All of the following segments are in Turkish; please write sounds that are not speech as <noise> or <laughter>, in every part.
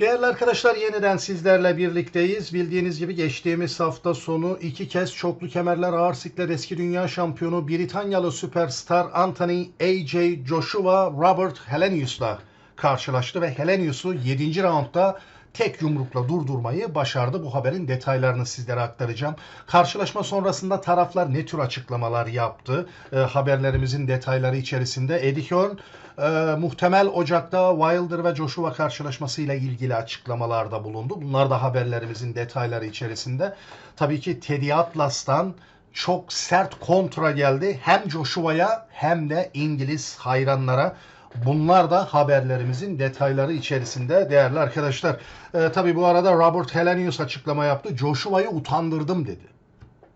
Değerli arkadaşlar yeniden sizlerle birlikteyiz. Bildiğiniz gibi geçtiğimiz hafta sonu iki kez çoklu kemerler ağır siklet eski dünya şampiyonu Britanyalı süperstar Anthony A.J. Joshua Robert Helenius'la karşılaştı ve Helenius'u 7. roundda tek yumrukla durdurmayı başardı. Bu haberin detaylarını sizlere aktaracağım. Karşılaşma sonrasında taraflar ne tür açıklamalar yaptı? E, haberlerimizin detayları içerisinde Eddie Hearn e, muhtemel Ocak'ta Wilder ve Joshua karşılaşmasıyla ilgili açıklamalarda bulundu. Bunlar da haberlerimizin detayları içerisinde. Tabii ki Teddy Atlas'tan çok sert kontra geldi. Hem Joshua'ya hem de İngiliz hayranlara. Bunlar da haberlerimizin detayları içerisinde değerli arkadaşlar. Ee, tabii bu arada Robert Helenius açıklama yaptı. Joshua'yı utandırdım dedi.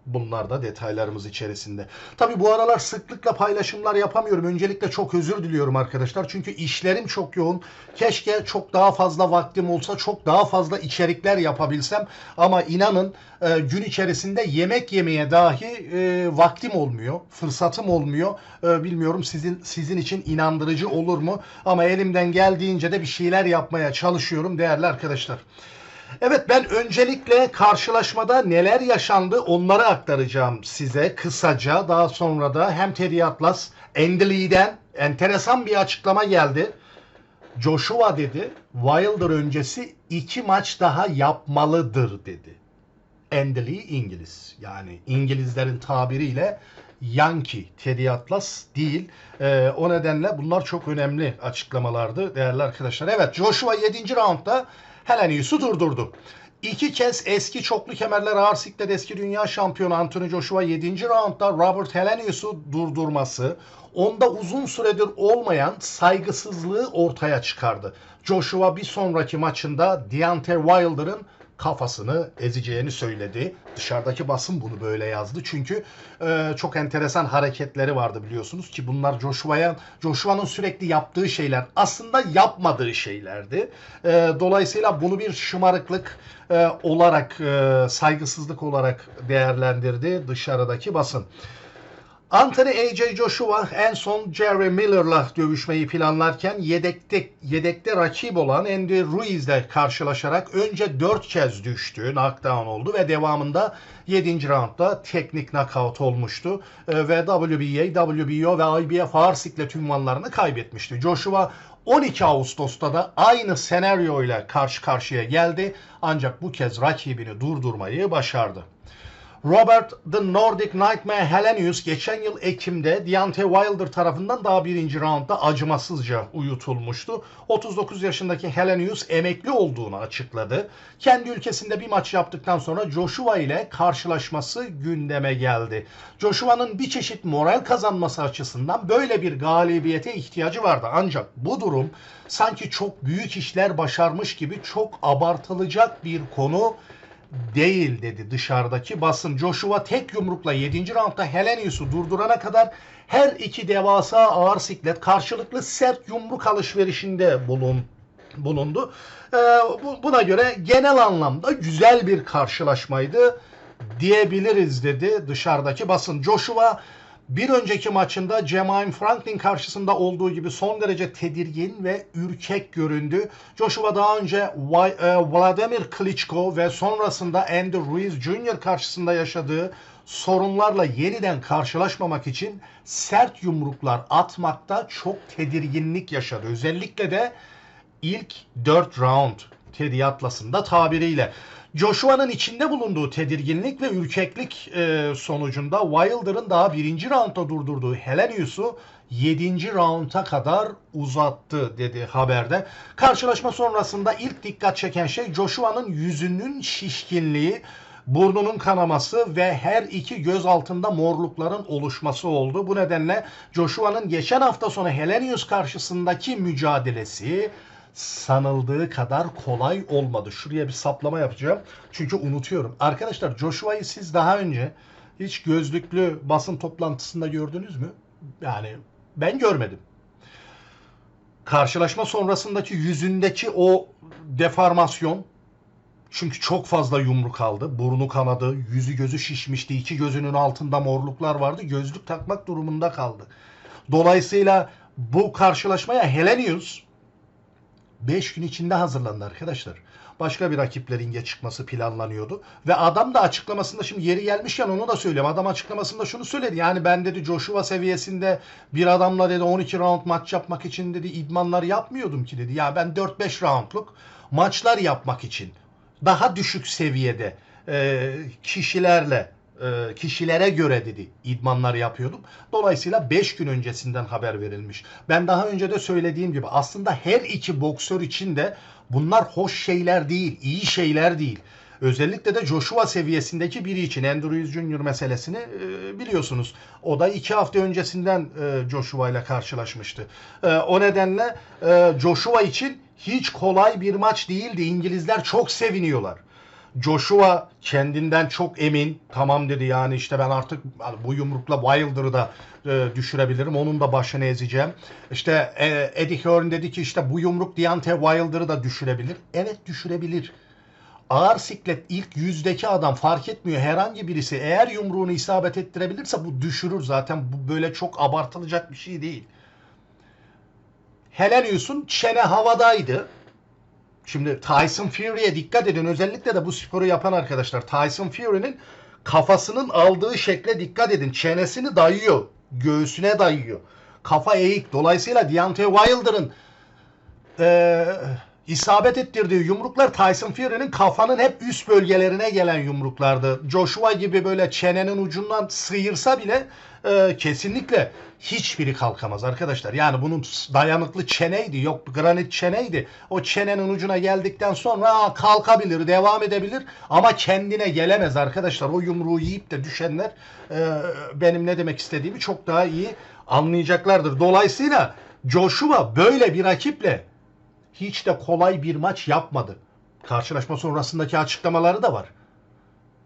Bunlar da detaylarımız içerisinde. Tabii bu aralar sıklıkla paylaşımlar yapamıyorum. Öncelikle çok özür diliyorum arkadaşlar. Çünkü işlerim çok yoğun. Keşke çok daha fazla vaktim olsa, çok daha fazla içerikler yapabilsem. Ama inanın e, gün içerisinde yemek yemeye dahi e, vaktim olmuyor, fırsatım olmuyor. E, bilmiyorum sizin sizin için inandırıcı olur mu? Ama elimden geldiğince de bir şeyler yapmaya çalışıyorum değerli arkadaşlar. Evet ben öncelikle karşılaşmada neler yaşandı onları aktaracağım size kısaca. Daha sonra da hem Teddy Atlas, Andy enteresan bir açıklama geldi. Joshua dedi Wilder öncesi iki maç daha yapmalıdır dedi. Andy İngiliz. Yani İngilizlerin tabiriyle Yankee, Teddy Atlas değil. Ee, o nedenle bunlar çok önemli açıklamalardı değerli arkadaşlar. Evet Joshua 7. roundda Helenius'u durdurdu. İki kez eski çoklu kemerler ağır siklet eski dünya şampiyonu Anthony Joshua 7. roundda Robert Helenius'u durdurması onda uzun süredir olmayan saygısızlığı ortaya çıkardı. Joshua bir sonraki maçında Deontay Wilder'ın kafasını ezeceğini söyledi. Dışarıdaki basın bunu böyle yazdı. Çünkü e, çok enteresan hareketleri vardı biliyorsunuz ki bunlar Joshua'ya Joshua'nın sürekli yaptığı şeyler aslında yapmadığı şeylerdi. E, dolayısıyla bunu bir şımarıklık e, olarak e, saygısızlık olarak değerlendirdi dışarıdaki basın. Anthony A.J. Joshua en son Jerry Miller'la dövüşmeyi planlarken yedekte, yedekte rakip olan Andy Ruiz'le karşılaşarak önce 4 kez düştü, knockdown oldu ve devamında 7. roundda teknik knockout olmuştu ee, ve WBA, WBO ve IBF ağır siklet ünvanlarını kaybetmişti. Joshua 12 Ağustos'ta da aynı senaryo ile karşı karşıya geldi ancak bu kez rakibini durdurmayı başardı. Robert The Nordic Nightmare Helenius geçen yıl Ekim'de Deontay Wilder tarafından daha birinci roundda acımasızca uyutulmuştu. 39 yaşındaki Helenius emekli olduğunu açıkladı. Kendi ülkesinde bir maç yaptıktan sonra Joshua ile karşılaşması gündeme geldi. Joshua'nın bir çeşit moral kazanması açısından böyle bir galibiyete ihtiyacı vardı. Ancak bu durum sanki çok büyük işler başarmış gibi çok abartılacak bir konu değil dedi dışarıdaki basın. Joshua tek yumrukla 7. roundda Helenius'u durdurana kadar her iki devasa ağır siklet karşılıklı sert yumruk alışverişinde bulun, bulundu. Ee, bu, buna göre genel anlamda güzel bir karşılaşmaydı diyebiliriz dedi dışarıdaki basın. Joshua bir önceki maçında Jermaine Franklin karşısında olduğu gibi son derece tedirgin ve ürkek göründü. Joshua daha önce e, Vladimir Klitschko ve sonrasında Andy Ruiz Jr. karşısında yaşadığı sorunlarla yeniden karşılaşmamak için sert yumruklar atmakta çok tedirginlik yaşadı. Özellikle de ilk 4 round Teddy Atlas'ın da tabiriyle. Joshua'nın içinde bulunduğu tedirginlik ve ürkeklik e, sonucunda Wilder'ın daha birinci roundda durdurduğu Helenius'u 7. rounda kadar uzattı dedi haberde. Karşılaşma sonrasında ilk dikkat çeken şey Joshua'nın yüzünün şişkinliği, burnunun kanaması ve her iki göz altında morlukların oluşması oldu. Bu nedenle Joshua'nın geçen hafta sonu Helenius karşısındaki mücadelesi sanıldığı kadar kolay olmadı. Şuraya bir saplama yapacağım. Çünkü unutuyorum. Arkadaşlar Joshua'yı siz daha önce hiç gözlüklü basın toplantısında gördünüz mü? Yani ben görmedim. Karşılaşma sonrasındaki yüzündeki o deformasyon çünkü çok fazla yumruk aldı. Burnu kanadı, yüzü gözü şişmişti. iki gözünün altında morluklar vardı. Gözlük takmak durumunda kaldı. Dolayısıyla bu karşılaşmaya Helenius 5 gün içinde hazırlandı arkadaşlar. Başka bir rakipler ringe çıkması planlanıyordu. Ve adam da açıklamasında şimdi yeri gelmişken onu da söyleyeyim. Adam açıklamasında şunu söyledi. Yani ben dedi Joshua seviyesinde bir adamla dedi 12 round maç yapmak için dedi idmanlar yapmıyordum ki dedi. Ya ben 4-5 roundluk maçlar yapmak için daha düşük seviyede e, kişilerle e, kişilere göre dedi idmanlar yapıyordum. Dolayısıyla 5 gün öncesinden haber verilmiş. Ben daha önce de söylediğim gibi aslında her iki boksör için de bunlar hoş şeyler değil, iyi şeyler değil. Özellikle de Joshua seviyesindeki biri için Andrews Junior meselesini e, biliyorsunuz. O da iki hafta öncesinden e, Joshua ile karşılaşmıştı. E, o nedenle e, Joshua için hiç kolay bir maç değildi. İngilizler çok seviniyorlar. Joshua kendinden çok emin. Tamam dedi yani işte ben artık bu yumrukla Wilder'ı da e, düşürebilirim. Onun da başını ezeceğim. İşte e, Eddie Hearn dedi ki işte bu yumruk Deontay Wilder'ı da düşürebilir. Evet düşürebilir. Ağır siklet ilk yüzdeki adam fark etmiyor. Herhangi birisi eğer yumruğunu isabet ettirebilirse bu düşürür zaten. Bu böyle çok abartılacak bir şey değil. Helenius'un çene havadaydı. Şimdi Tyson Fury'e dikkat edin. Özellikle de bu sporu yapan arkadaşlar. Tyson Fury'nin kafasının aldığı şekle dikkat edin. Çenesini dayıyor. Göğsüne dayıyor. Kafa eğik. Dolayısıyla Deontay Wilder'ın e, isabet ettirdiği yumruklar Tyson Fury'nin kafanın hep üst bölgelerine gelen yumruklardı. Joshua gibi böyle çenenin ucundan sıyırsa bile e, kesinlikle hiçbiri kalkamaz arkadaşlar. Yani bunun dayanıklı çeneydi, yok granit çeneydi. O çenenin ucuna geldikten sonra kalkabilir, devam edebilir ama kendine gelemez arkadaşlar. O yumruğu yiyip de düşenler e, benim ne demek istediğimi çok daha iyi anlayacaklardır. Dolayısıyla Joshua böyle bir rakiple hiç de kolay bir maç yapmadı. Karşılaşma sonrasındaki açıklamaları da var.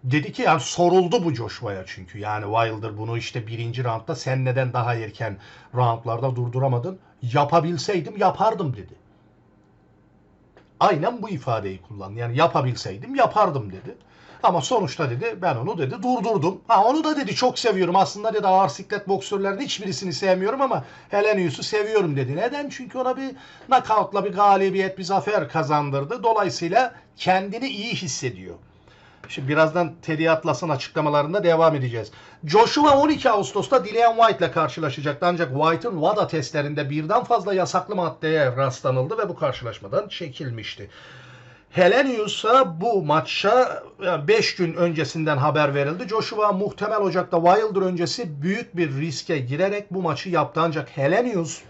Dedi ki yani soruldu bu Joshua'ya çünkü. Yani Wilder bunu işte birinci roundda sen neden daha erken roundlarda durduramadın? Yapabilseydim yapardım dedi. Aynen bu ifadeyi kullandı. Yani yapabilseydim yapardım dedi. Ama sonuçta dedi ben onu dedi durdurdum. Ha onu da dedi çok seviyorum. Aslında dedi ağır siklet boksörlerden hiçbirisini sevmiyorum ama Helenius'u seviyorum dedi. Neden? Çünkü ona bir knockoutla bir galibiyet, bir zafer kazandırdı. Dolayısıyla kendini iyi hissediyor. Şimdi birazdan Teddy Atlas'ın açıklamalarında devam edeceğiz. Joshua 12 Ağustos'ta Dillian White ile karşılaşacaktı. Ancak White'ın WADA testlerinde birden fazla yasaklı maddeye rastlanıldı ve bu karşılaşmadan çekilmişti. Helenius'a bu maça 5 gün öncesinden haber verildi. Joshua muhtemel Ocak'ta Wilder öncesi büyük bir riske girerek bu maçı yaptı. Ancak Helenius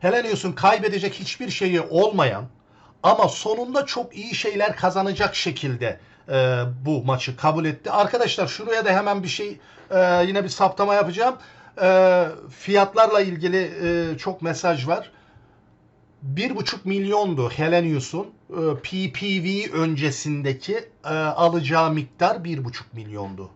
Helenius'un kaybedecek hiçbir şeyi olmayan ama sonunda çok iyi şeyler kazanacak şekilde e, bu maçı kabul etti. Arkadaşlar şuraya da hemen bir şey e, yine bir saptama yapacağım. E, fiyatlarla ilgili e, çok mesaj var. 1,5 milyondu Helenius'un e, PPV öncesindeki e, alacağı miktar 1,5 milyondu.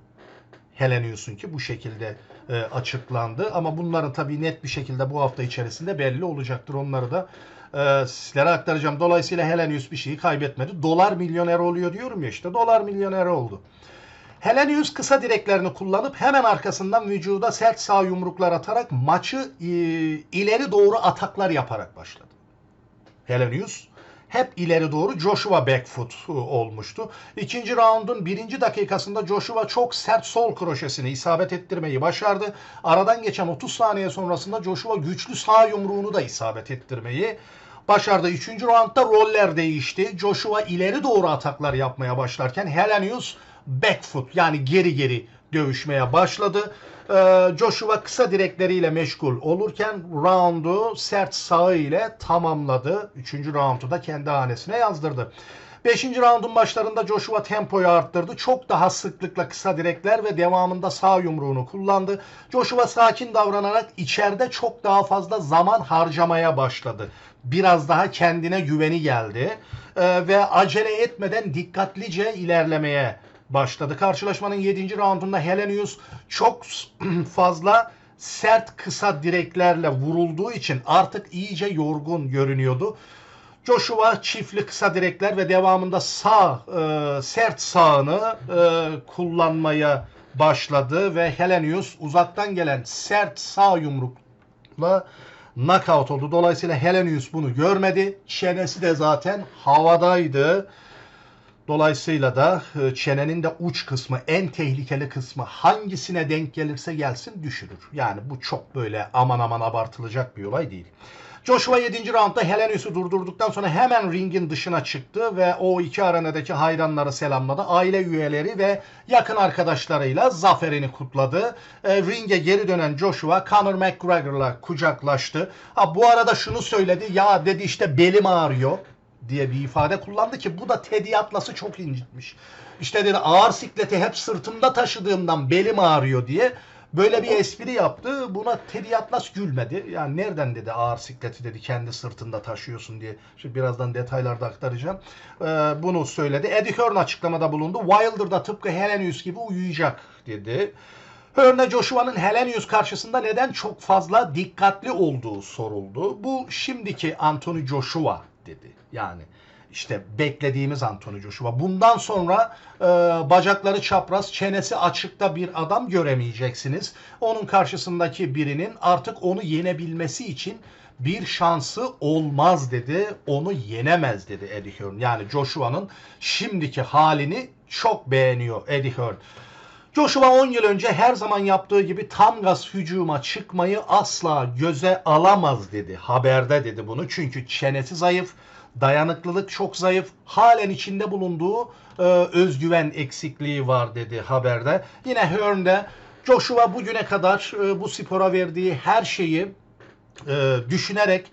Helenius'un ki bu şekilde e, açıklandı. Ama bunların tabii net bir şekilde bu hafta içerisinde belli olacaktır. Onları da e, sizlere aktaracağım. Dolayısıyla Helenius bir şeyi kaybetmedi. Dolar milyoner oluyor diyorum ya işte. Dolar milyoner oldu. Helenius kısa direklerini kullanıp hemen arkasından vücuda sert sağ yumruklar atarak maçı e, ileri doğru ataklar yaparak başladı. Helenius hep ileri doğru Joshua backfoot olmuştu. İkinci raundun birinci dakikasında Joshua çok sert sol kroşesini isabet ettirmeyi başardı. Aradan geçen 30 saniye sonrasında Joshua güçlü sağ yumruğunu da isabet ettirmeyi başardı. Üçüncü roundda roller değişti. Joshua ileri doğru ataklar yapmaya başlarken Helenius backfoot yani geri geri dövüşmeye başladı. Ee, Joshua kısa direkleriyle meşgul olurken roundu sert sağı ile tamamladı. Üçüncü roundu da kendi hanesine yazdırdı. Beşinci roundun başlarında Joshua tempoyu arttırdı. Çok daha sıklıkla kısa direkler ve devamında sağ yumruğunu kullandı. Joshua sakin davranarak içeride çok daha fazla zaman harcamaya başladı. Biraz daha kendine güveni geldi ee, ve acele etmeden dikkatlice ilerlemeye başladı. Karşılaşmanın 7. raundunda Helenius çok <clears throat> fazla sert kısa direklerle vurulduğu için artık iyice yorgun görünüyordu. Joshua çiftli kısa direkler ve devamında sağ e, sert sağını e, kullanmaya başladı ve Helenius uzaktan gelen sert sağ yumrukla knockout oldu. Dolayısıyla Helenius bunu görmedi. Çenesi de zaten havadaydı. Dolayısıyla da e, çenenin de uç kısmı, en tehlikeli kısmı hangisine denk gelirse gelsin düşürür. Yani bu çok böyle aman aman abartılacak bir olay değil. Joshua 7. roundda Helenius'u durdurduktan sonra hemen ringin dışına çıktı ve o iki arenadaki hayranları selamladı. Aile üyeleri ve yakın arkadaşlarıyla zaferini kutladı. E, ringe geri dönen Joshua Conor McGregor'la kucaklaştı. Ha, bu arada şunu söyledi. Ya dedi işte belim ağrıyor diye bir ifade kullandı ki bu da Teddy Atlas'ı çok incitmiş. İşte dedi ağır sikleti hep sırtımda taşıdığımdan belim ağrıyor diye böyle bir espri yaptı. Buna Teddy Atlas gülmedi. Yani nereden dedi ağır sikleti dedi kendi sırtında taşıyorsun diye. Şimdi birazdan detaylarda aktaracağım. Ee, bunu söyledi. Eddie Hearn açıklamada bulundu. Wilder da tıpkı Helenius gibi uyuyacak dedi. Hearn'e Joshua'nın Helenius karşısında neden çok fazla dikkatli olduğu soruldu. Bu şimdiki Anthony Joshua dedi. Yani işte beklediğimiz Anthony Joshua. Bundan sonra e, bacakları çapraz, çenesi açıkta bir adam göremeyeceksiniz. Onun karşısındaki birinin artık onu yenebilmesi için bir şansı olmaz dedi. Onu yenemez dedi Eddie Hearn. Yani Joshua'nın şimdiki halini çok beğeniyor Eddie Hearn. Joshua 10 yıl önce her zaman yaptığı gibi tam gaz hücuma çıkmayı asla göze alamaz dedi. Haberde dedi bunu. Çünkü çenesi zayıf, dayanıklılık çok zayıf. Halen içinde bulunduğu e, özgüven eksikliği var dedi haberde. Yine Hearn'de Joshua bugüne kadar e, bu spora verdiği her şeyi e, düşünerek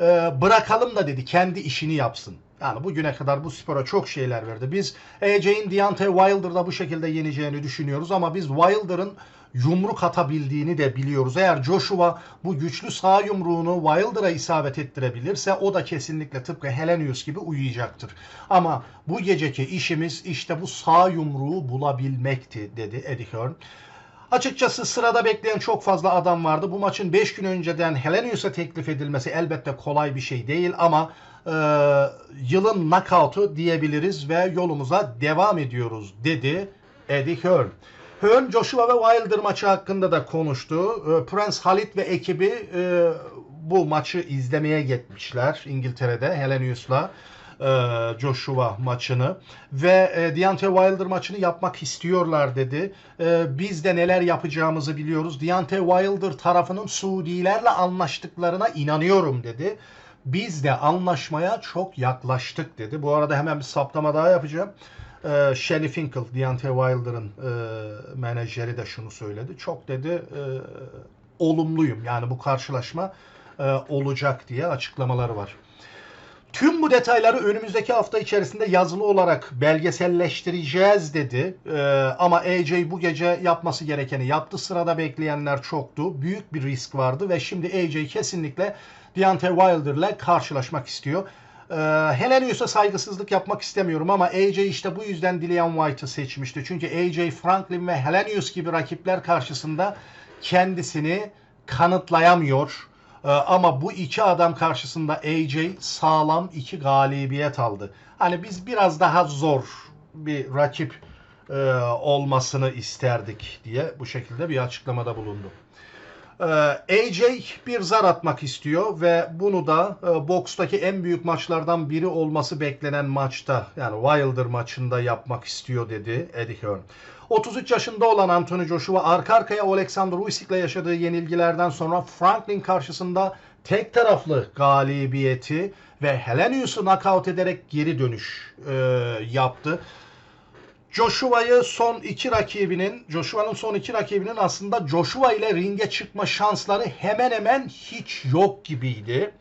e, bırakalım da dedi kendi işini yapsın. Yani bugüne kadar bu spora çok şeyler verdi. Biz AJ'in Deontay Wilder'da bu şekilde yeneceğini düşünüyoruz ama biz Wilder'ın yumruk atabildiğini de biliyoruz. Eğer Joshua bu güçlü sağ yumruğunu Wilder'a isabet ettirebilirse o da kesinlikle tıpkı Helenius gibi uyuyacaktır. Ama bu geceki işimiz işte bu sağ yumruğu bulabilmekti dedi Eddie Hearn. Açıkçası sırada bekleyen çok fazla adam vardı. Bu maçın 5 gün önceden Helenius'a teklif edilmesi elbette kolay bir şey değil ama e, yılın knockout'u diyebiliriz ve yolumuza devam ediyoruz dedi Eddie Hearn. Hearn, Joshua ve Wilder maçı hakkında da konuştu. E, Prince Halit ve ekibi e, bu maçı izlemeye gitmişler İngiltere'de Helenius'la. E, Joshua maçını ve e, Deontay Wilder maçını yapmak istiyorlar dedi. E, biz de neler yapacağımızı biliyoruz. Deontay Wilder tarafının Suudilerle anlaştıklarına inanıyorum dedi. Biz de anlaşmaya çok yaklaştık dedi. Bu arada hemen bir saptama daha yapacağım. E, Shelley Finkel, Deontay Wilder'ın e, menajeri de şunu söyledi. Çok dedi e, olumluyum. Yani bu karşılaşma e, olacak diye açıklamaları var. Tüm bu detayları önümüzdeki hafta içerisinde yazılı olarak belgeselleştireceğiz dedi. Ee, ama AJ bu gece yapması gerekeni yaptı. Sırada bekleyenler çoktu. Büyük bir risk vardı ve şimdi AJ kesinlikle Deontay Wilder ile karşılaşmak istiyor. Ee, Helenius'a saygısızlık yapmak istemiyorum ama AJ işte bu yüzden Dillian White'ı seçmişti. Çünkü AJ Franklin ve Helenius gibi rakipler karşısında kendisini kanıtlayamıyor. Ee, ama bu iki adam karşısında AJ sağlam iki galibiyet aldı. Hani biz biraz daha zor bir rakip e, olmasını isterdik diye bu şekilde bir açıklamada bulundu. Ee, AJ bir zar atmak istiyor ve bunu da e, bokstaki en büyük maçlardan biri olması beklenen maçta yani Wilder maçında yapmak istiyor dedi Eddie Hearn. 33 yaşında olan Anthony Joshua arka arkaya Alexander Usyk'le yaşadığı yenilgilerden sonra Franklin karşısında tek taraflı galibiyeti ve Helenius'u knockout ederek geri dönüş e, yaptı. Joshua'yı son iki rakibinin, Joshua'nın son iki rakibinin aslında Joshua ile ringe çıkma şansları hemen hemen hiç yok gibiydi.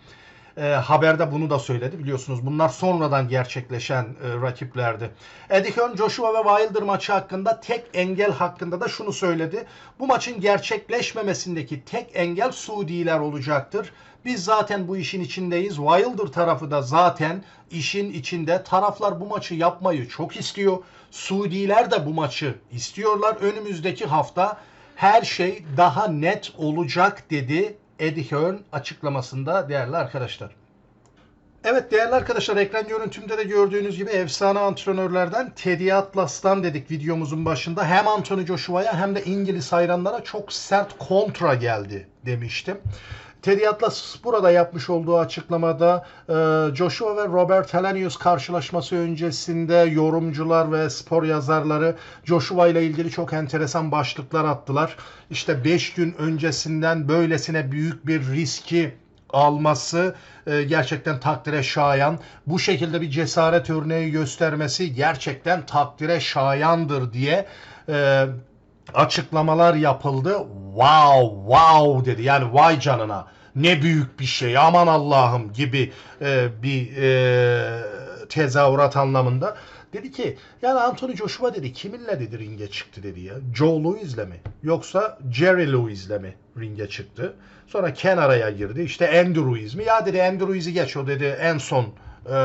E, haberde bunu da söyledi biliyorsunuz. Bunlar sonradan gerçekleşen e, rakiplerdi. Eddie Hearn, Joshua ve Wilder maçı hakkında tek engel hakkında da şunu söyledi. Bu maçın gerçekleşmemesindeki tek engel Suudiler olacaktır. Biz zaten bu işin içindeyiz. Wilder tarafı da zaten işin içinde. Taraflar bu maçı yapmayı çok istiyor. Suudiler de bu maçı istiyorlar. Önümüzdeki hafta her şey daha net olacak dedi Eddie Hearn açıklamasında değerli arkadaşlar. Evet değerli arkadaşlar ekran görüntümde de gördüğünüz gibi efsane antrenörlerden Teddy Atlas'tan dedik videomuzun başında. Hem Anthony Joshua'ya hem de İngiliz hayranlara çok sert kontra geldi demiştim. Teddy Atlas burada yapmış olduğu açıklamada e, Joshua ve Robert Helenius karşılaşması öncesinde yorumcular ve spor yazarları Joshua ile ilgili çok enteresan başlıklar attılar. İşte 5 gün öncesinden böylesine büyük bir riski alması e, gerçekten takdire şayan. Bu şekilde bir cesaret örneği göstermesi gerçekten takdire şayandır diye e, açıklamalar yapıldı. Wow, wow dedi. Yani vay canına ne büyük bir şey aman Allah'ım gibi e, bir e, tezahürat anlamında. Dedi ki yani Anthony Joshua dedi kiminle dedi ringe çıktı dedi ya. Joe Louis'le mi yoksa Jerry Louis'le mi ringe çıktı. Sonra Ken araya girdi. İşte Andy Ruiz mi? Ya dedi Andy Ruiz'i geç o dedi en son e,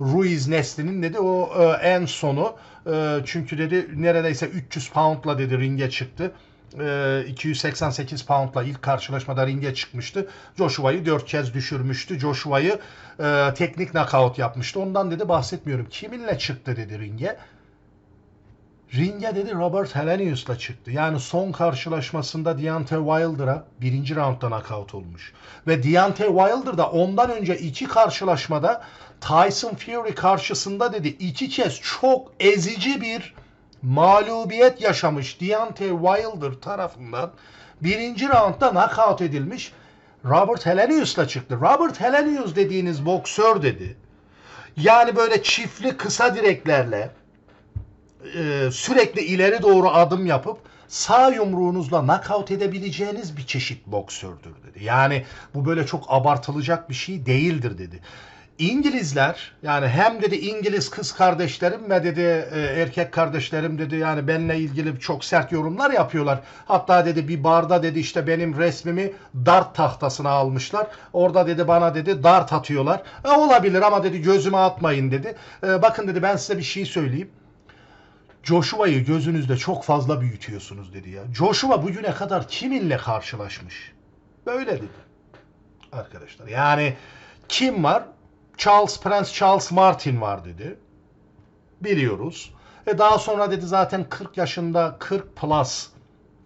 Ruiz neslinin dedi o e, en sonu e, çünkü dedi neredeyse 300 poundla dedi ringe çıktı. E, 288 poundla ilk karşılaşmada ringe çıkmıştı. Joshua'yı 4 kez düşürmüştü. Joshua'yı teknik knockout yapmıştı. Ondan dedi bahsetmiyorum. Kiminle çıktı dedi ringe. Ringe dedi Robert Helenius'la çıktı. Yani son karşılaşmasında Deontay Wilder'a birinci roundda knockout olmuş. Ve Deontay Wilder da ondan önce iki karşılaşmada Tyson Fury karşısında dedi iki kez çok ezici bir mağlubiyet yaşamış Deontay Wilder tarafından birinci roundda knockout edilmiş Robert Helenius'la çıktı. Robert Helenius dediğiniz boksör dedi. Yani böyle çiftli kısa direklerle e, sürekli ileri doğru adım yapıp sağ yumruğunuzla knockout edebileceğiniz bir çeşit boksördür dedi. Yani bu böyle çok abartılacak bir şey değildir dedi. İngilizler yani hem dedi İngiliz kız kardeşlerim ve dedi e, erkek kardeşlerim dedi yani benimle ilgili çok sert yorumlar yapıyorlar. Hatta dedi bir barda dedi işte benim resmimi dart tahtasına almışlar. Orada dedi bana dedi dart atıyorlar. E, olabilir ama dedi gözüme atmayın dedi. E, bakın dedi ben size bir şey söyleyeyim. Joshua'yı gözünüzde çok fazla büyütüyorsunuz dedi ya. Joshua bugüne kadar kiminle karşılaşmış? Böyle dedi. Arkadaşlar yani kim var? Charles Prince Charles Martin var dedi. Biliyoruz. E daha sonra dedi zaten 40 yaşında 40 plus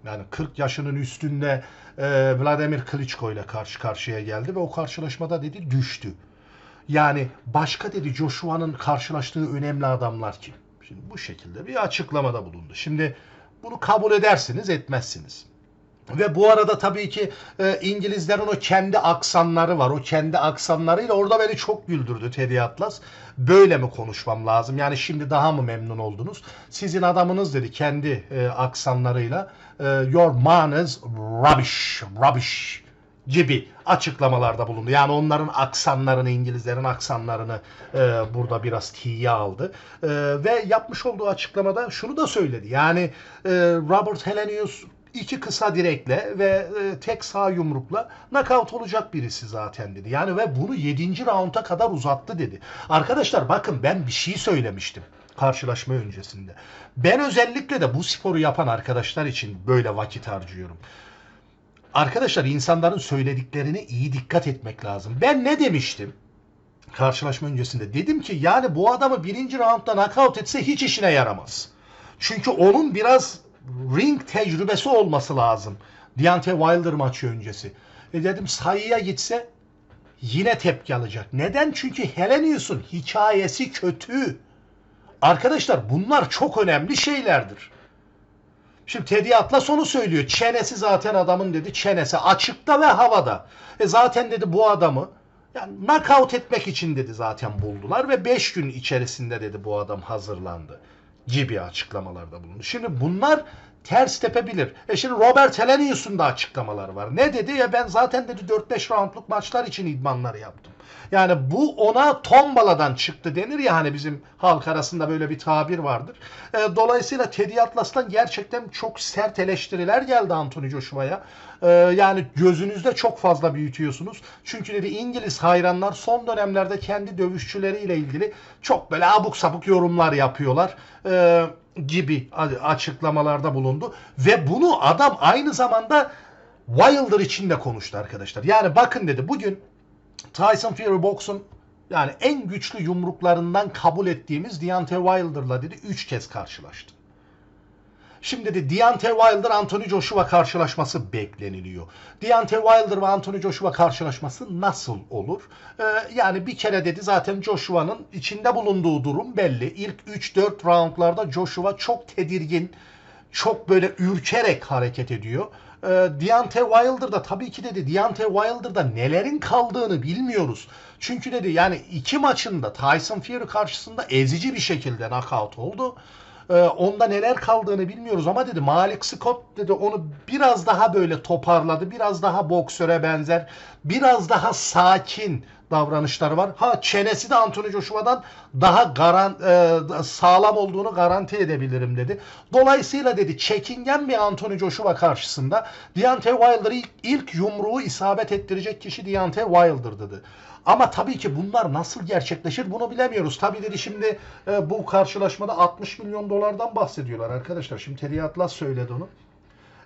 yani 40 yaşının üstünde e, Vladimir Klitschko ile karşı karşıya geldi ve o karşılaşmada dedi düştü. Yani başka dedi Joshua'nın karşılaştığı önemli adamlar kim? Şimdi bu şekilde bir açıklamada bulundu. Şimdi bunu kabul edersiniz, etmezsiniz. Ve bu arada tabii ki e, İngilizlerin o kendi aksanları var. O kendi aksanlarıyla orada beni çok güldürdü Teddy Atlas. Böyle mi konuşmam lazım? Yani şimdi daha mı memnun oldunuz? Sizin adamınız dedi kendi e, aksanlarıyla e, your man is rubbish, rubbish gibi açıklamalarda bulundu. Yani onların aksanlarını, İngilizlerin aksanlarını e, burada biraz tiye aldı. E, ve yapmış olduğu açıklamada şunu da söyledi. Yani e, Robert Helenius iki kısa direkle ve e, tek sağ yumrukla knockout olacak birisi zaten dedi. Yani ve bunu 7. raunda kadar uzattı dedi. Arkadaşlar bakın ben bir şey söylemiştim karşılaşma öncesinde. Ben özellikle de bu sporu yapan arkadaşlar için böyle vakit harcıyorum. Arkadaşlar insanların söylediklerine iyi dikkat etmek lazım. Ben ne demiştim? Karşılaşma öncesinde dedim ki yani bu adamı birinci roundda knockout etse hiç işine yaramaz. Çünkü onun biraz ring tecrübesi olması lazım. Deontay Wilder maçı öncesi. E dedim sayıya gitse yine tepki alacak. Neden? Çünkü Helenius'un hikayesi kötü. Arkadaşlar bunlar çok önemli şeylerdir. Şimdi Teddy Atlas onu söylüyor. Çenesi zaten adamın dedi çenesi açıkta ve havada. E zaten dedi bu adamı yani knockout etmek için dedi zaten buldular ve 5 gün içerisinde dedi bu adam hazırlandı gibi açıklamalarda bulundu. Şimdi bunlar ters tepebilir. E şimdi Robert Helenius'un da açıklamaları var. Ne dedi? Ya ben zaten dedi 4-5 roundluk maçlar için idmanları yaptım. Yani bu ona tombaladan çıktı denir ya hani bizim halk arasında böyle bir tabir vardır. E, dolayısıyla Teddy Atlas'tan gerçekten çok sert eleştiriler geldi Anthony Joshua'ya. E, yani gözünüzde çok fazla büyütüyorsunuz. Çünkü dedi İngiliz hayranlar son dönemlerde kendi dövüşçüleriyle ilgili çok böyle abuk sabuk yorumlar yapıyorlar. E, gibi açıklamalarda bulundu. Ve bunu adam aynı zamanda Wilder için de konuştu arkadaşlar. Yani bakın dedi bugün Tyson Fury Box'un yani en güçlü yumruklarından kabul ettiğimiz Deontay Wilder'la dedi 3 kez karşılaştı. Şimdi de Deontay Wilder Anthony Joshua karşılaşması bekleniliyor. Deontay Wilder ve Anthony Joshua karşılaşması nasıl olur? Ee, yani bir kere dedi zaten Joshua'nın içinde bulunduğu durum belli. İlk 3-4 roundlarda Joshua çok tedirgin, çok böyle ürkerek hareket ediyor. Ee, Deontay Wilder da tabii ki dedi Deontay Wilder'da nelerin kaldığını bilmiyoruz. Çünkü dedi yani iki maçında Tyson Fury karşısında ezici bir şekilde knockout oldu. Ee, onda neler kaldığını bilmiyoruz ama dedi Malik Scott dedi onu biraz daha böyle toparladı. Biraz daha boksöre benzer. Biraz daha sakin davranışları var. Ha çenesi de Anthony Joshua'dan daha garan, e, sağlam olduğunu garanti edebilirim dedi. Dolayısıyla dedi çekingen bir Anthony Joshua karşısında Deontay Wilder'ı ilk, ilk yumruğu isabet ettirecek kişi Deontay Wilder dedi. Ama tabii ki bunlar nasıl gerçekleşir bunu bilemiyoruz. Tabii dedi şimdi e, bu karşılaşmada 60 milyon dolardan bahsediyorlar arkadaşlar. Şimdi Teddy Atlas söyledi onu.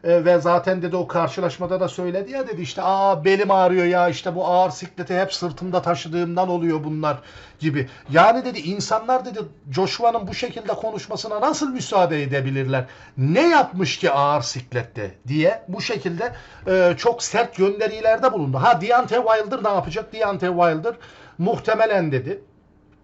E, ve zaten dedi o karşılaşmada da söyledi ya dedi işte aa belim ağrıyor ya işte bu ağır sikleti hep sırtımda taşıdığımdan oluyor bunlar gibi. Yani dedi insanlar dedi Joshua'nın bu şekilde konuşmasına nasıl müsaade edebilirler? Ne yapmış ki ağır siklette diye bu şekilde e, çok sert gönderilerde bulundu. Ha Deontay Wilder ne yapacak? Deontay Wilder muhtemelen dedi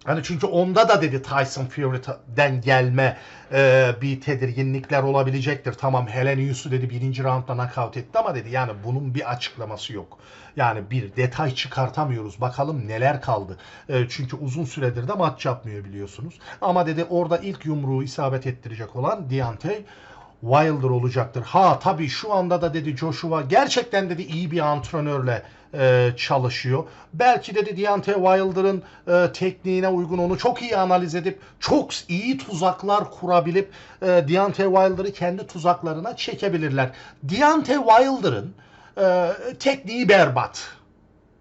Hani çünkü onda da dedi Tyson Fury'den gelme e, bir tedirginlikler olabilecektir. Tamam Helenius'u dedi birinci roundda knockout etti ama dedi yani bunun bir açıklaması yok. Yani bir detay çıkartamıyoruz. Bakalım neler kaldı. E, çünkü uzun süredir de maç yapmıyor biliyorsunuz. Ama dedi orada ilk yumruğu isabet ettirecek olan Deontay Wilder olacaktır. Ha tabii şu anda da dedi Joshua gerçekten dedi iyi bir antrenörle e, çalışıyor. Belki dedi Deontay Wilder'ın e, tekniğine uygun onu çok iyi analiz edip çok iyi tuzaklar kurabilip e, Deontay Wilder'ı kendi tuzaklarına çekebilirler. Deontay Wilder'ın e, tekniği berbat.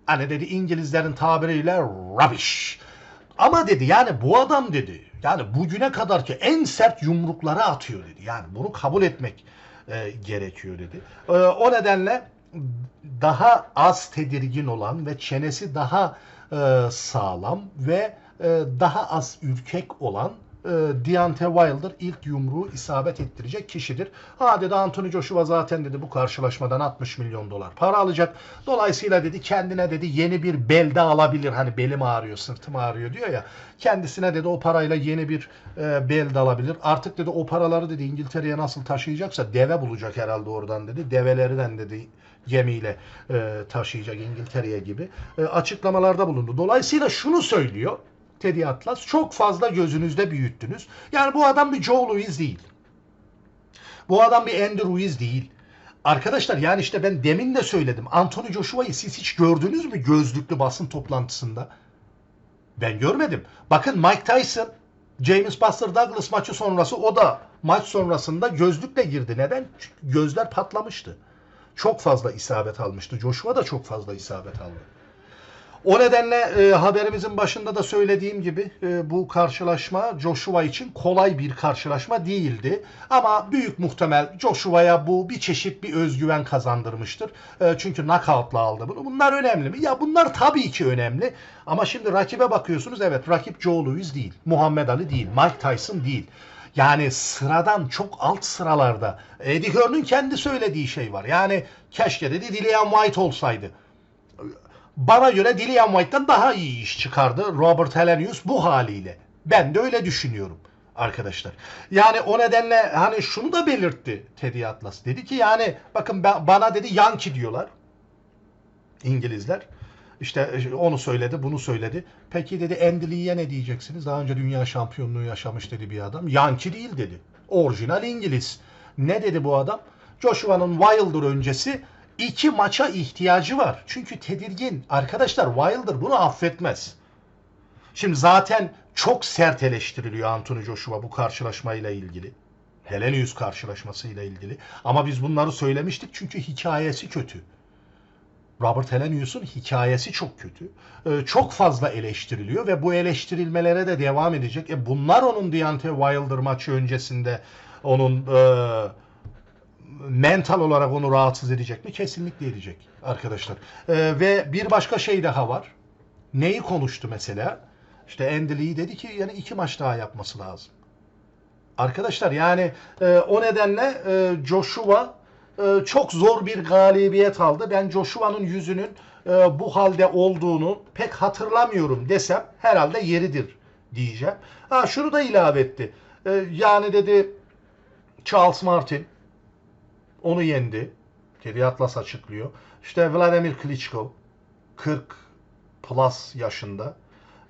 Hani dedi İngilizlerin tabiriyle rubbish. Ama dedi yani bu adam dedi yani bugüne kadar ki en sert yumrukları atıyor dedi. Yani bunu kabul etmek e, gerekiyor dedi. E, o nedenle daha az tedirgin olan ve çenesi daha e, sağlam ve e, daha az ürkek olan e, Deontay Wilder ilk yumruğu isabet ettirecek kişidir. Ha dedi Anthony Joshua zaten dedi bu karşılaşmadan 60 milyon dolar para alacak. Dolayısıyla dedi kendine dedi yeni bir belde alabilir. Hani belim ağrıyor, sırtım ağrıyor diyor ya. Kendisine dedi o parayla yeni bir e, belde alabilir. Artık dedi o paraları dedi İngiltere'ye nasıl taşıyacaksa deve bulacak herhalde oradan dedi. Develerden dedi gemiyle e, taşıyacak İngiltere'ye gibi e, açıklamalarda bulundu. Dolayısıyla şunu söylüyor Teddy Atlas çok fazla gözünüzde büyüttünüz. Yani bu adam bir Joe Louis değil. Bu adam bir Andy Ruiz değil. Arkadaşlar yani işte ben demin de söyledim. Anthony Joshua'yı siz hiç gördünüz mü gözlüklü basın toplantısında? Ben görmedim. Bakın Mike Tyson James Buster Douglas maçı sonrası o da maç sonrasında gözlükle girdi. Neden? Çünkü gözler patlamıştı. Çok fazla isabet almıştı. Joshua da çok fazla isabet aldı. O nedenle e, haberimizin başında da söylediğim gibi e, bu karşılaşma Joshua için kolay bir karşılaşma değildi. Ama büyük muhtemel Joshua'ya bu bir çeşit bir özgüven kazandırmıştır. E, çünkü knockout'la aldı bunu. Bunlar önemli mi? Ya bunlar tabii ki önemli. Ama şimdi rakibe bakıyorsunuz. Evet rakip Joe Louis değil. Muhammed Ali değil. Mike Tyson değil. Yani sıradan çok alt sıralarda. Eddie Hearn'ın kendi söylediği şey var. Yani keşke dedi Dillian White olsaydı bana göre Dillian White'tan daha iyi iş çıkardı Robert Helenius bu haliyle. Ben de öyle düşünüyorum arkadaşlar. Yani o nedenle hani şunu da belirtti Teddy Atlas. Dedi ki yani bakın ben, bana dedi Yankee diyorlar. İngilizler. İşte onu söyledi, bunu söyledi. Peki dedi Andy Lee'ye ne diyeceksiniz? Daha önce dünya şampiyonluğu yaşamış dedi bir adam. Yankee değil dedi. Orijinal İngiliz. Ne dedi bu adam? Joshua'nın Wilder öncesi iki maça ihtiyacı var. Çünkü tedirgin. Arkadaşlar Wilder bunu affetmez. Şimdi zaten çok sert eleştiriliyor Anthony Joshua bu karşılaşmayla ilgili. Helenius karşılaşmasıyla ilgili. Ama biz bunları söylemiştik çünkü hikayesi kötü. Robert Helenius'un hikayesi çok kötü. Ee, çok fazla eleştiriliyor ve bu eleştirilmelere de devam edecek. E bunlar onun Deontay Wilder maçı öncesinde onun e, mental olarak onu rahatsız edecek mi? Kesinlikle edecek arkadaşlar. Ee, ve bir başka şey daha var. Neyi konuştu mesela? İşte Andy Lee dedi ki yani iki maç daha yapması lazım. Arkadaşlar yani e, o nedenle e, Joshua e, çok zor bir galibiyet aldı. Ben Joshua'nın yüzünün e, bu halde olduğunu pek hatırlamıyorum desem herhalde yeridir diyeceğim. Ha şunu da ilave etti. E, yani dedi Charles Martin onu yendi. Teddy Atlas açıklıyor. İşte Vladimir Klitschko 40 plus yaşında.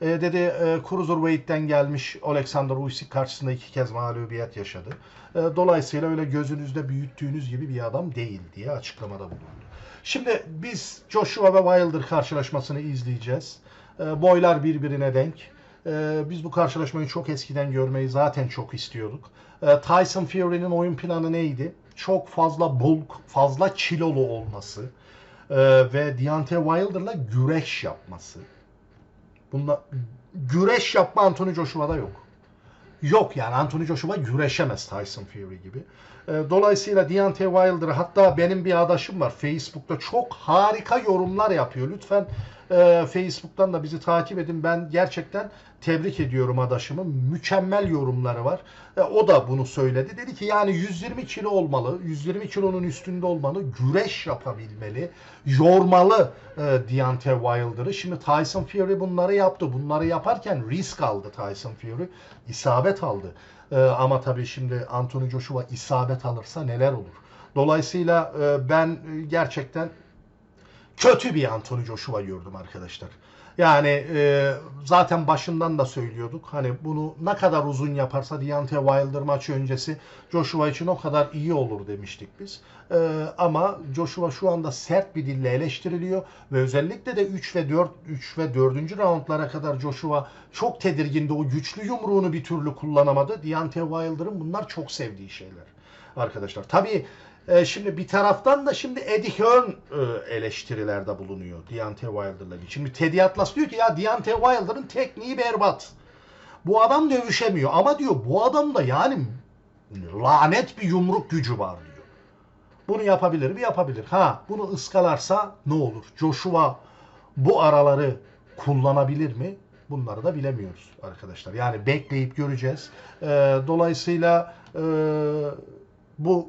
E, dedi e, Cruiserweight'ten gelmiş Alexander Usyk karşısında iki kez mağlubiyet yaşadı. E, dolayısıyla öyle gözünüzde büyüttüğünüz gibi bir adam değil diye açıklamada bulundu. Şimdi biz Joshua ve Wilder karşılaşmasını izleyeceğiz. E, boylar birbirine denk. E, biz bu karşılaşmayı çok eskiden görmeyi zaten çok istiyorduk. E, Tyson Fury'nin oyun planı neydi? Çok fazla bulk, fazla kilolu olması e, ve Deontay Wilder'la güreş yapması. Bunda güreş yapma Anthony Joshua'da yok. Yok yani Anthony Joshua güreşemez Tyson Fury gibi. E, Dolayısıyla Deontay Wilder hatta benim bir adaşım var Facebook'ta çok harika yorumlar yapıyor. Lütfen e, Facebook'tan da bizi takip edin. Ben gerçekten tebrik ediyorum adaşımı. Mükemmel yorumları var. E, o da bunu söyledi. Dedi ki yani 120 kilo olmalı. 120 kilonun üstünde olmalı. Güreş yapabilmeli. Yormalı e, Deontay Wilder'ı. Şimdi Tyson Fury bunları yaptı. Bunları yaparken risk aldı Tyson Fury. İsabet aldı. E, ama tabii şimdi Anthony Joshua isabet alırsa neler olur? Dolayısıyla e, ben gerçekten kötü bir Anthony Joshua gördüm arkadaşlar. Yani e, zaten başından da söylüyorduk. Hani bunu ne kadar uzun yaparsa Deontay Wilder maçı öncesi Joshua için o kadar iyi olur demiştik biz. E, ama Joshua şu anda sert bir dille eleştiriliyor ve özellikle de 3 ve 4 3 ve 4. roundlara kadar Joshua çok tedirgindi. O güçlü yumruğunu bir türlü kullanamadı. Deontay Wilder'ın bunlar çok sevdiği şeyler arkadaşlar. Tabii e, şimdi bir taraftan da şimdi Eddie Hearn e, eleştirilerde bulunuyor Deontay Wilder'la. ilgili. Şimdi Teddy Atlas diyor ki ya Deontay Wilder'ın tekniği berbat. Bu adam dövüşemiyor ama diyor bu adamda yani lanet bir yumruk gücü var diyor. Bunu yapabilir mi? Yapabilir. Ha bunu ıskalarsa ne olur? Joshua bu araları kullanabilir mi? Bunları da bilemiyoruz arkadaşlar. Yani bekleyip göreceğiz. E, dolayısıyla e, bu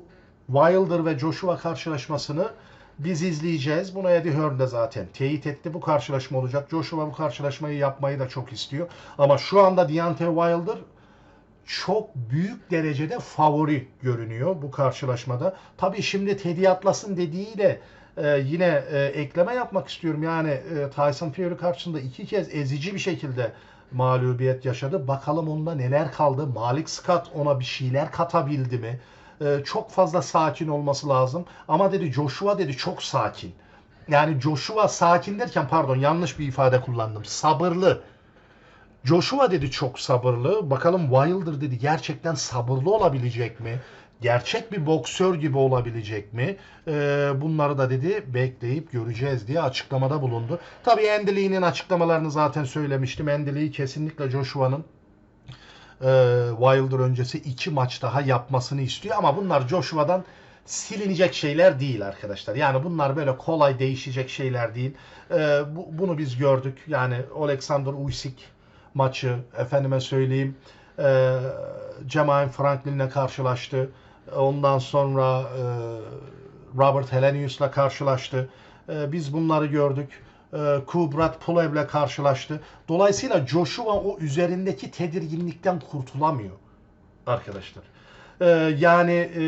Wilder ve Joshua karşılaşmasını biz izleyeceğiz. Bunu Eddie Hearn de zaten teyit etti. Bu karşılaşma olacak. Joshua bu karşılaşmayı yapmayı da çok istiyor. Ama şu anda Deontay Wilder çok büyük derecede favori görünüyor bu karşılaşmada. Tabii şimdi Teddy Atlas'ın dediğiyle e, yine e, ekleme yapmak istiyorum. Yani e, Tyson Fury karşısında iki kez ezici bir şekilde mağlubiyet yaşadı. Bakalım onda neler kaldı. Malik Scott ona bir şeyler katabildi mi? E, çok fazla sakin olması lazım. Ama dedi Joshua dedi çok sakin. Yani Joshua sakin derken pardon yanlış bir ifade kullandım. Sabırlı. Joshua dedi çok sabırlı. Bakalım Wilder dedi gerçekten sabırlı olabilecek mi? Gerçek bir boksör gibi olabilecek mi? Ee, bunları da dedi bekleyip göreceğiz diye açıklamada bulundu. Tabii Andy Lee'nin açıklamalarını zaten söylemiştim. Andy Lee kesinlikle Joshua'nın Wilder öncesi iki maç daha yapmasını istiyor. Ama bunlar Joshua'dan silinecek şeyler değil arkadaşlar. Yani bunlar böyle kolay değişecek şeyler değil. E, bu, bunu biz gördük. Yani Alexander Usyk maçı efendime söyleyeyim e, Jermaine Franklin'le karşılaştı. Ondan sonra e, Robert Helenius'la karşılaştı. E, biz bunları gördük. E, Kubrat Pulev'le karşılaştı. Dolayısıyla Joshua o üzerindeki tedirginlikten kurtulamıyor arkadaşlar. E, yani e,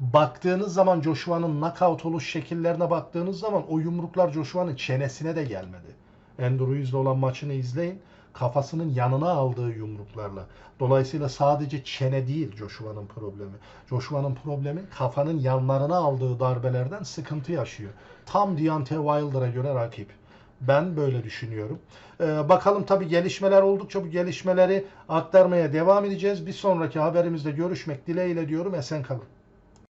baktığınız zaman Joshua'nın knockout oluş şekillerine baktığınız zaman o yumruklar Joshua'nın çenesine de gelmedi. Andrew Ruiz'le olan maçını izleyin. Kafasının yanına aldığı yumruklarla. Dolayısıyla sadece çene değil Joshua'nın problemi. Joshua'nın problemi kafanın yanlarına aldığı darbelerden sıkıntı yaşıyor. Tam Deontay Wilder'a göre rakip. Ben böyle düşünüyorum. Ee, bakalım tabii gelişmeler oldukça bu gelişmeleri aktarmaya devam edeceğiz. Bir sonraki haberimizde görüşmek dileğiyle diyorum. Esen kalın.